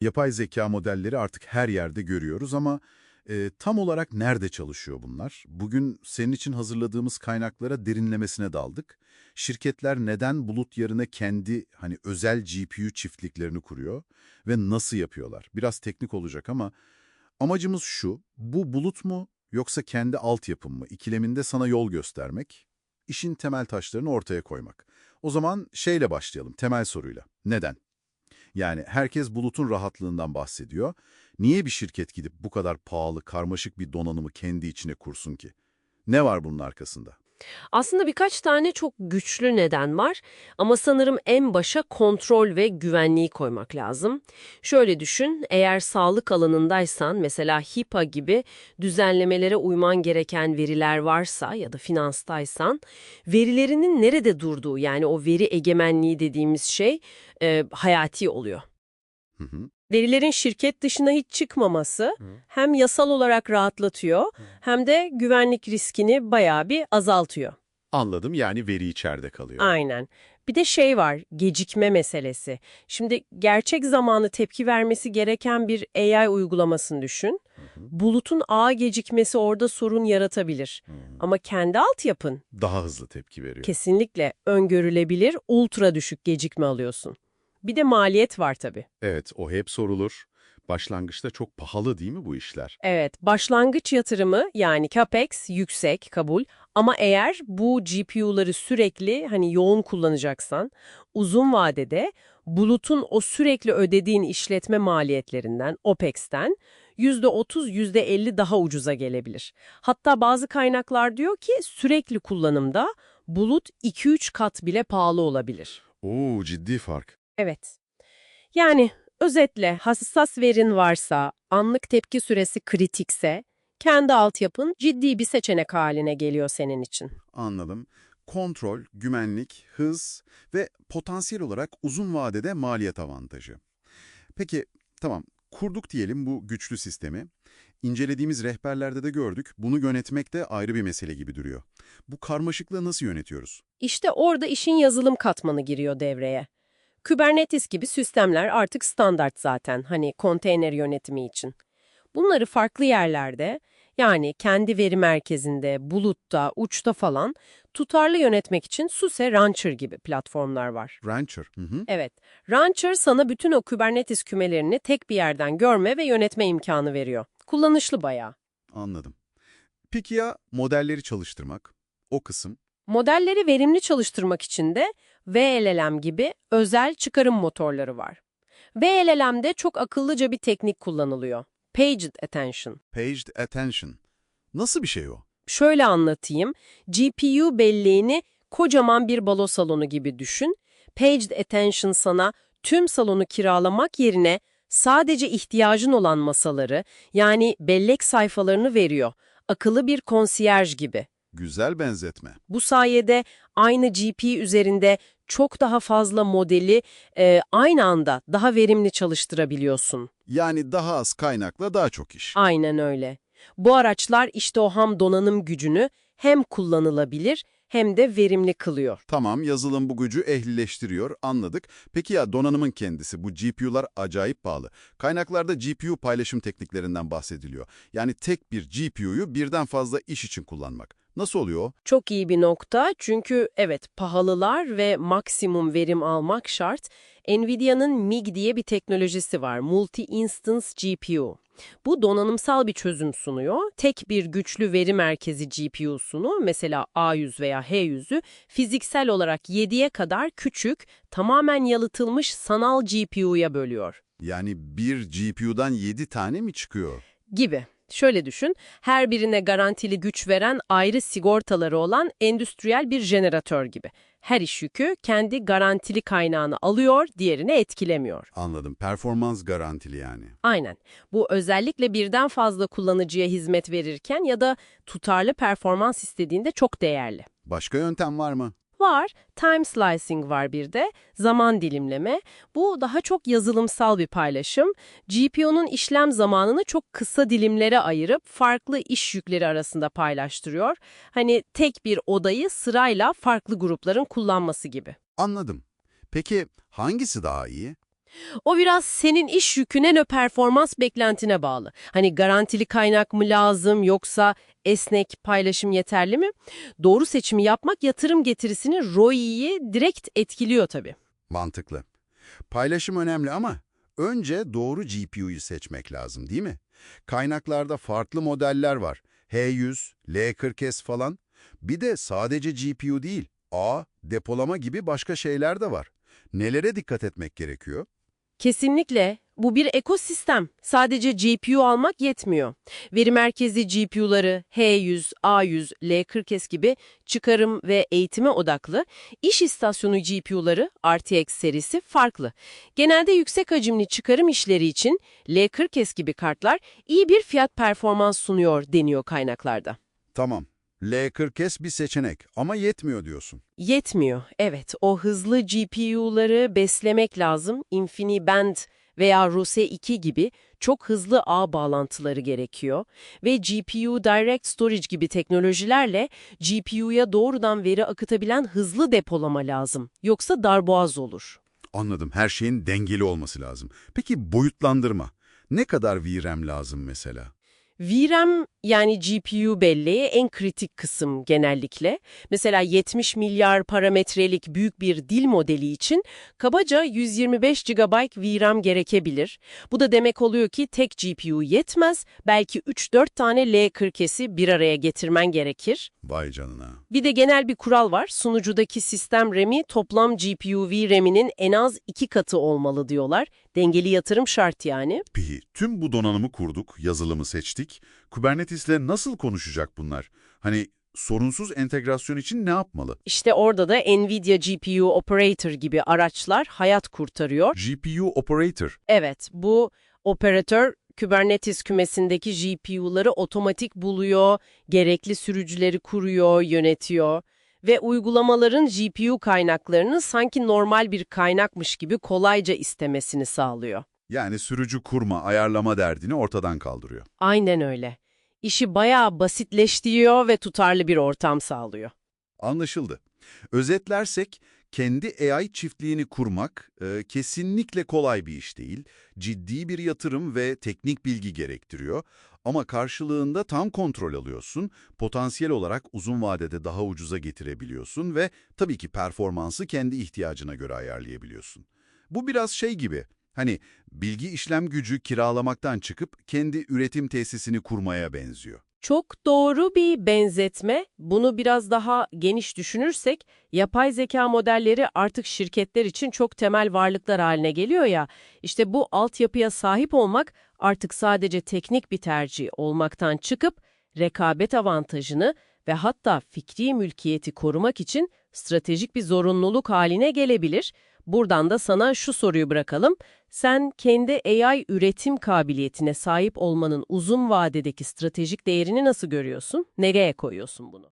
Yapay zeka modelleri artık her yerde görüyoruz ama e, tam olarak nerede çalışıyor bunlar? Bugün senin için hazırladığımız kaynaklara derinlemesine daldık. Şirketler neden bulut yerine kendi hani özel GPU çiftliklerini kuruyor ve nasıl yapıyorlar? Biraz teknik olacak ama amacımız şu, bu bulut mu yoksa kendi altyapım mı? İkileminde sana yol göstermek, işin temel taşlarını ortaya koymak. O zaman şeyle başlayalım, temel soruyla. Neden? Yani herkes bulutun rahatlığından bahsediyor. Niye bir şirket gidip bu kadar pahalı, karmaşık bir donanımı kendi içine kursun ki? Ne var bunun arkasında? Aslında birkaç tane çok güçlü neden var ama sanırım en başa kontrol ve güvenliği koymak lazım. Şöyle düşün, eğer sağlık alanındaysan mesela HIPAA gibi düzenlemelere uyman gereken veriler varsa ya da finanstaysan verilerinin nerede durduğu yani o veri egemenliği dediğimiz şey e, hayati oluyor. Hı hı. Verilerin şirket dışına hiç çıkmaması hem yasal olarak rahatlatıyor hem de güvenlik riskini bayağı bir azaltıyor. Anladım yani veri içeride kalıyor. Aynen. Bir de şey var, gecikme meselesi. Şimdi gerçek zamanlı tepki vermesi gereken bir AI uygulamasını düşün. Bulutun ağ gecikmesi orada sorun yaratabilir. Ama kendi altyapın Daha hızlı tepki veriyor. kesinlikle öngörülebilir, ultra düşük gecikme alıyorsun. Bir de maliyet var tabii. Evet, o hep sorulur. Başlangıçta çok pahalı değil mi bu işler? Evet, başlangıç yatırımı yani CAPEX yüksek kabul ama eğer bu GPU'ları sürekli hani yoğun kullanacaksan uzun vadede bulutun o sürekli ödediğin işletme maliyetlerinden, OPEX'ten %30, %50 daha ucuza gelebilir. Hatta bazı kaynaklar diyor ki sürekli kullanımda bulut 2-3 kat bile pahalı olabilir. Oo, ciddi fark. Evet. Yani özetle hassas verin varsa, anlık tepki süresi kritikse, kendi altyapın ciddi bir seçenek haline geliyor senin için. Anladım. Kontrol, güvenlik, hız ve potansiyel olarak uzun vadede maliyet avantajı. Peki, tamam, kurduk diyelim bu güçlü sistemi. İncelediğimiz rehberlerde de gördük, bunu yönetmek de ayrı bir mesele gibi duruyor. Bu karmaşıklığı nasıl yönetiyoruz? İşte orada işin yazılım katmanı giriyor devreye. Kubernetes gibi sistemler artık standart zaten hani konteyner yönetimi için. Bunları farklı yerlerde yani kendi veri merkezinde, bulutta, uçta falan tutarlı yönetmek için SUSE Rancher gibi platformlar var. Rancher. Hı hı. Evet, Rancher sana bütün o Kubernetes kümelerini tek bir yerden görme ve yönetme imkanı veriyor. Kullanışlı bayağı. Anladım. Peki ya modelleri çalıştırmak? O kısım. Modelleri verimli çalıştırmak için de VLLM gibi özel çıkarım motorları var. VLLM'de çok akıllıca bir teknik kullanılıyor. Paged Attention. Paged Attention. Nasıl bir şey o? Şöyle anlatayım. GPU belleğini kocaman bir balo salonu gibi düşün. Paged Attention sana tüm salonu kiralamak yerine sadece ihtiyacın olan masaları yani bellek sayfalarını veriyor. Akıllı bir konsiyerj gibi. Güzel benzetme. Bu sayede aynı GPU üzerinde çok daha fazla modeli e, aynı anda daha verimli çalıştırabiliyorsun. Yani daha az kaynakla daha çok iş. Aynen öyle. Bu araçlar işte o ham donanım gücünü hem kullanılabilir hem de verimli kılıyor. Tamam, yazılım bu gücü ehlileştiriyor, anladık. Peki ya donanımın kendisi, bu GPU'lar acayip pahalı. Kaynaklarda GPU paylaşım tekniklerinden bahsediliyor. Yani tek bir GPU'yu birden fazla iş için kullanmak. Nasıl oluyor? Çok iyi bir nokta çünkü evet pahalılar ve maksimum verim almak şart. Nvidia'nın MIG diye bir teknolojisi var. Multi-Instance GPU. Bu donanımsal bir çözüm sunuyor. Tek bir güçlü veri merkezi GPU'sunu mesela A100 veya H100'ü fiziksel olarak 7'ye kadar küçük, tamamen yalıtılmış sanal GPU'ya bölüyor. Yani bir GPU'dan 7 tane mi çıkıyor? Gibi. Şöyle düşün, her birine garantili güç veren ayrı sigortaları olan endüstriyel bir jeneratör gibi. Her iş yükü kendi garantili kaynağını alıyor, diğerini etkilemiyor. Anladım. Performans garantili yani. Aynen. Bu özellikle birden fazla kullanıcıya hizmet verirken ya da tutarlı performans istediğinde çok değerli. Başka yöntem var mı? Var, time slicing var bir de, zaman dilimleme. Bu daha çok yazılımsal bir paylaşım. GPU'nun işlem zamanını çok kısa dilimlere ayırıp farklı iş yükleri arasında paylaştırıyor. Hani tek bir odayı sırayla farklı grupların kullanması gibi. Anladım. Peki hangisi daha iyi? O biraz senin iş yüküne ne performans beklentine bağlı. Hani garantili kaynak mı lazım yoksa esnek paylaşım yeterli mi? Doğru seçimi yapmak yatırım getirisini ROI'yi direkt etkiliyor tabii. Mantıklı. Paylaşım önemli ama önce doğru GPU'yu seçmek lazım değil mi? Kaynaklarda farklı modeller var. H100, L40S falan. Bir de sadece GPU değil, A, depolama gibi başka şeyler de var. Nelere dikkat etmek gerekiyor? Kesinlikle. Bu bir ekosistem. Sadece GPU almak yetmiyor. Veri merkezi GPU'ları H100, A100, L40S gibi çıkarım ve eğitime odaklı. İş istasyonu GPU'ları RTX serisi farklı. Genelde yüksek hacimli çıkarım işleri için L40S gibi kartlar iyi bir fiyat performans sunuyor deniyor kaynaklarda. Tamam, L40S bir seçenek ama yetmiyor diyorsun. Yetmiyor. Evet, o hızlı GPU'ları beslemek lazım. InfiniBand veya ROSE2 gibi çok hızlı ağ bağlantıları gerekiyor. Ve GPU Direct Storage gibi teknolojilerle GPU'ya doğrudan veri akıtabilen hızlı depolama lazım. Yoksa darboğaz olur. Anladım, her şeyin dengeli olması lazım. Peki boyutlandırma? Ne kadar VRAM lazım mesela? VRAM yani GPU belleği en kritik kısım genellikle. Mesela 70 milyar parametrelik büyük bir dil modeli için kabaca 125 GB VRAM gerekebilir. Bu da demek oluyor ki tek GPU yetmez, belki 3-4 tane L40S'i bir araya getirmen gerekir. Vay canına. Bir de genel bir kural var. Sunucudaki sistem RAM'i toplam GPU VRAM'inin en az iki katı olmalı diyorlar. Dengeli yatırım şart yani. Peki tüm bu donanımı kurduk, yazılımı seçtik. Kubernetes'le nasıl konuşacak bunlar? Hani sorunsuz entegrasyon için ne yapmalı? İşte orada da NVIDIA GPU Operator gibi araçlar hayat kurtarıyor. GPU Operator. Evet, bu operatör Kubernetes kümesindeki GPU'ları otomatik buluyor, gerekli sürücüleri kuruyor, yönetiyor ve uygulamaların GPU kaynaklarını sanki normal bir kaynakmış gibi kolayca istemesini sağlıyor. Yani sürücü kurma, ayarlama derdini ortadan kaldırıyor. Aynen öyle. İşi bayağı basitleştiriyor ve tutarlı bir ortam sağlıyor. Anlaşıldı. Özetlersek, kendi AI çiftliğini kurmak e, kesinlikle kolay bir iş değil. Ciddi bir yatırım ve teknik bilgi gerektiriyor. Ama karşılığında tam kontrol alıyorsun, potansiyel olarak uzun vadede daha ucuza getirebiliyorsun ve tabii ki performansı kendi ihtiyacına göre ayarlayabiliyorsun. Bu biraz şey gibi, hani bilgi işlem gücü kiralamaktan çıkıp kendi üretim tesisini kurmaya benziyor. Çok doğru bir benzetme. Bunu biraz daha geniş düşünürsek, yapay zeka modelleri artık şirketler için çok temel varlıklar haline geliyor ya. İşte bu altyapıya sahip olmak artık sadece teknik bir tercih olmaktan çıkıp rekabet avantajını ve hatta fikri mülkiyeti korumak için stratejik bir zorunluluk haline gelebilir. Buradan da sana şu soruyu bırakalım. Sen kendi AI üretim kabiliyetine sahip olmanın uzun vadedeki stratejik değerini nasıl görüyorsun? Nereye koyuyorsun bunu?